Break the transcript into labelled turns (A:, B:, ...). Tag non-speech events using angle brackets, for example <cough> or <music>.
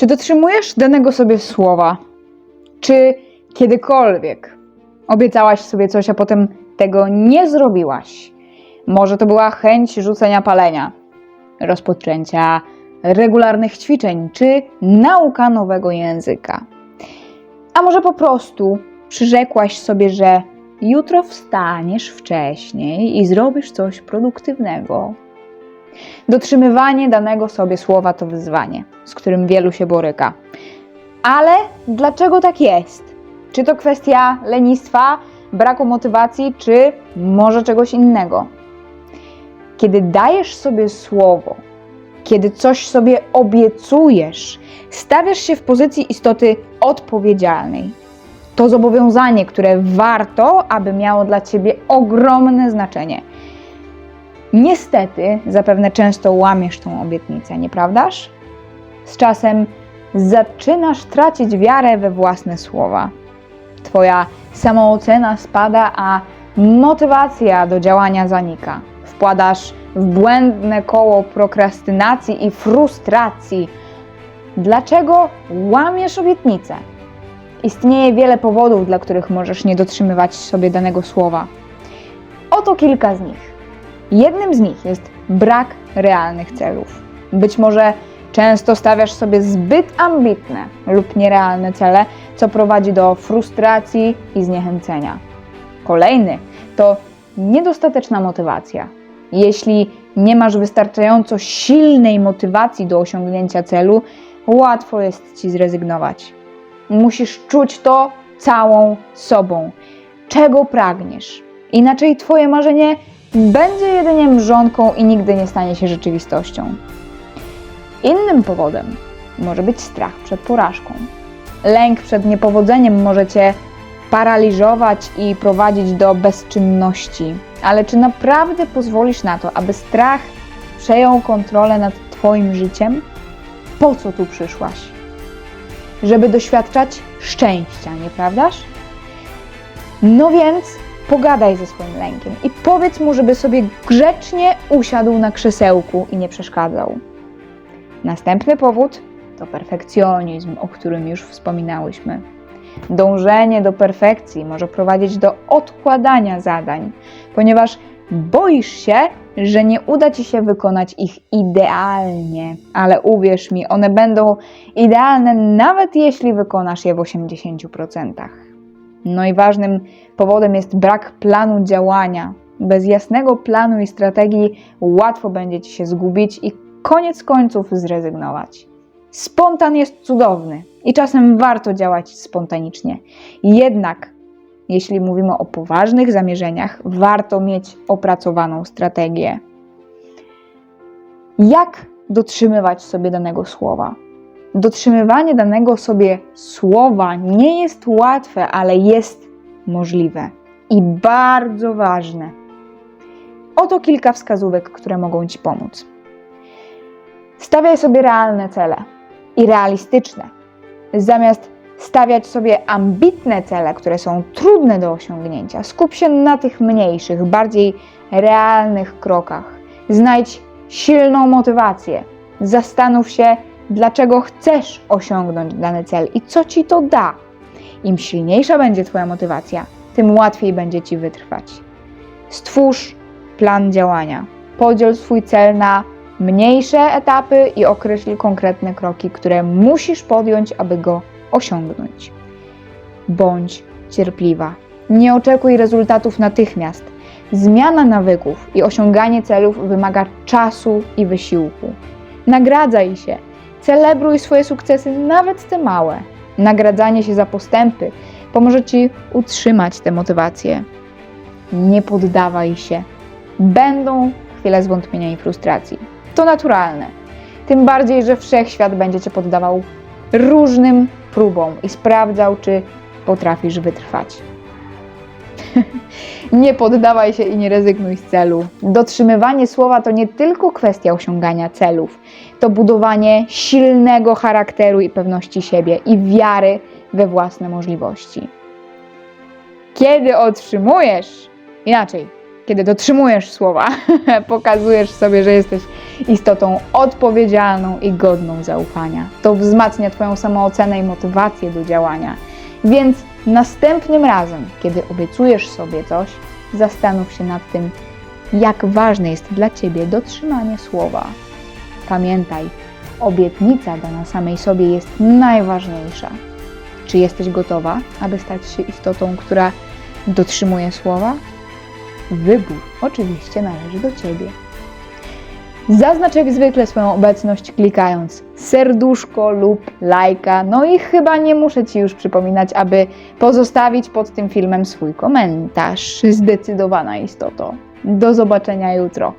A: Czy dotrzymujesz danego sobie słowa? Czy kiedykolwiek obiecałaś sobie coś, a potem tego nie zrobiłaś? Może to była chęć rzucenia palenia, rozpoczęcia regularnych ćwiczeń, czy nauka nowego języka. A może po prostu przyrzekłaś sobie, że jutro wstaniesz wcześniej i zrobisz coś produktywnego. Dotrzymywanie danego sobie słowa to wyzwanie, z którym wielu się boryka. Ale dlaczego tak jest? Czy to kwestia lenistwa, braku motywacji, czy może czegoś innego? Kiedy dajesz sobie słowo, kiedy coś sobie obiecujesz, stawiasz się w pozycji istoty odpowiedzialnej. To zobowiązanie, które warto, aby miało dla ciebie ogromne znaczenie. Niestety, zapewne często łamiesz tą obietnicę, nieprawdaż? Z czasem zaczynasz tracić wiarę we własne słowa. Twoja samoocena spada, a motywacja do działania zanika. Wpadasz w błędne koło prokrastynacji i frustracji. Dlaczego łamiesz obietnicę? Istnieje wiele powodów, dla których możesz nie dotrzymywać sobie danego słowa. Oto kilka z nich. Jednym z nich jest brak realnych celów. Być może często stawiasz sobie zbyt ambitne lub nierealne cele, co prowadzi do frustracji i zniechęcenia. Kolejny to niedostateczna motywacja. Jeśli nie masz wystarczająco silnej motywacji do osiągnięcia celu, łatwo jest ci zrezygnować. Musisz czuć to całą sobą. Czego pragniesz? Inaczej Twoje marzenie będzie jedynie mrzonką i nigdy nie stanie się rzeczywistością. Innym powodem może być strach przed porażką. Lęk przed niepowodzeniem może Cię paraliżować i prowadzić do bezczynności. Ale czy naprawdę pozwolisz na to, aby strach przejął kontrolę nad Twoim życiem? Po co tu przyszłaś? Żeby doświadczać szczęścia, nieprawdaż? No więc pogadaj ze swoim lękiem i powiedz mu, żeby sobie grzecznie usiadł na krzesełku i nie przeszkadzał. Następny powód to perfekcjonizm, o którym już wspominałyśmy. Dążenie do perfekcji może prowadzić do odkładania zadań, ponieważ boisz się, że nie uda ci się wykonać ich idealnie. Ale uwierz mi, one będą idealne nawet jeśli wykonasz je w 80%. No i ważnym powodem jest brak planu działania. Bez jasnego planu i strategii łatwo będzie ci się zgubić i koniec końców zrezygnować. Spontan jest cudowny i czasem warto działać spontanicznie. Jednak, jeśli mówimy o poważnych zamierzeniach, warto mieć opracowaną strategię. Jak dotrzymywać sobie danego słowa? Dotrzymywanie danego sobie słowa nie jest łatwe, ale jest możliwe i bardzo ważne. Oto kilka wskazówek, które mogą Ci pomóc. Stawiaj sobie realne cele i realistyczne. Zamiast stawiać sobie ambitne cele, które są trudne do osiągnięcia, skup się na tych mniejszych, bardziej realnych krokach. Znajdź silną motywację. Zastanów się, dlaczego chcesz osiągnąć dany cel i co ci to da. Im silniejsza będzie Twoja motywacja, tym łatwiej będzie Ci wytrwać. Stwórz plan działania. Podziel swój cel na mniejsze etapy i określ konkretne kroki, które musisz podjąć, aby go osiągnąć. Bądź cierpliwa. Nie oczekuj rezultatów natychmiast. Zmiana nawyków i osiąganie celów wymaga czasu i wysiłku. Nagradzaj się. Celebruj swoje sukcesy, nawet te małe. Nagradzanie się za postępy pomoże Ci utrzymać tę motywację. Nie poddawaj się. Będą chwile zwątpienia i frustracji. To naturalne. Tym bardziej, że wszechświat będzie Cię poddawał różnym próbom i sprawdzał, czy potrafisz wytrwać. <laughs> nie poddawaj się i nie rezygnuj z celu. Dotrzymywanie słowa to nie tylko kwestia osiągania celów, to budowanie silnego charakteru i pewności siebie i wiary we własne możliwości. Kiedy otrzymujesz, inaczej, kiedy dotrzymujesz słowa, <laughs> pokazujesz sobie, że jesteś istotą odpowiedzialną i godną zaufania. To wzmacnia Twoją samoocenę i motywację do działania. Więc następnym razem, kiedy obiecujesz sobie coś, zastanów się nad tym, jak ważne jest dla Ciebie dotrzymanie słowa. Pamiętaj, obietnica dana samej sobie jest najważniejsza. Czy jesteś gotowa, aby stać się istotą, która dotrzymuje słowa? Wybór oczywiście należy do Ciebie. Zaznacz jak zwykle swoją obecność klikając serduszko lub lajka. No i chyba nie muszę Ci już przypominać, aby pozostawić pod tym filmem swój komentarz. Zdecydowana istoto. Do zobaczenia jutro.